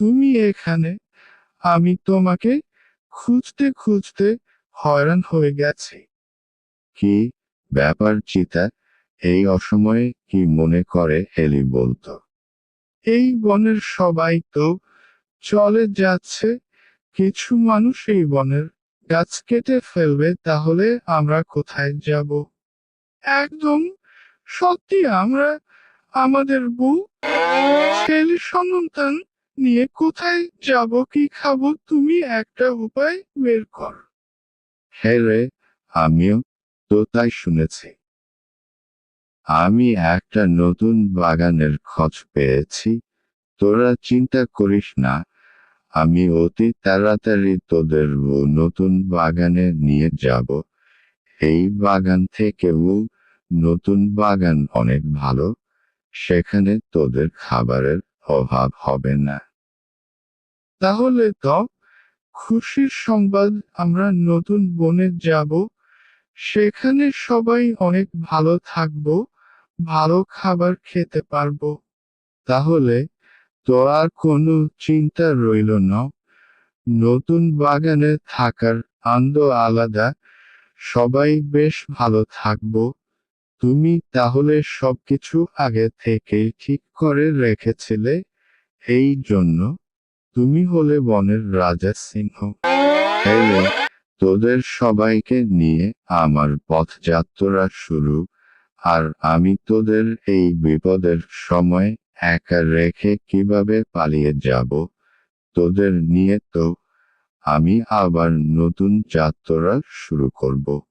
তুমি এখানে আমি তোমাকে খুঁজতে খুঁজতে হয়রান হয়ে গেছি। কি ব্যাপার চিতা? এই অসময়ে কি মনে করে হেলি বলতো? এই বনের সবাই তো চলে যাচ্ছে কিছু মানুষ এই বনের গাছ কেটে ফেলবে তাহলে আমরা কোথায় যাব? একদম সত্যি আমরা আমাদের বউ ছেলে সন্তান নিয়ে কোথায় যাব, কি খাব, তুমি একটা উপায় বের কর। হে রে, আমিও তো তাই শুনেছি। আমি একটা নতুন বাগানের খোঁজ পেয়েছি। তোরা চিন্তা করিস না, আমি অতি তাড়াতাড়ি তোদের নতুন বাগানে নিয়ে যাব। এই বাগান থেকেও নতুন বাগান অনেক ভালো, সেখানে তোদের খাবারের অভাব হবে না। তাহলে তো, খুশির সংবাদ, আমরা নতুন বনে যাব। সেখানে সবাই অনেক ভালো থাকব, ভালো খাবার খেতে পারব। তাহলে তো আর কোনো চিন্তা রইল না। নতুন বাগানে থাকার আনন্দ আলাদা। সবাই বেশ ভালো থাকব। তুমি তাহলে সবকিছু আগে থেকেই ঠিক করে রেখেছিলে, এই জন্য। তুমি হলে বনের রাজা সিংহ। হেলে তোদের সবাইকে নিয়ে আমার পথযাত্রা শুরু, আর আমি তোদের এই বিপদের সময় একা রেখে কীভাবে পালিয়ে যাব, তোদের নিয়ে তো আমি আবার নতুন যাত্রা শুরু করব।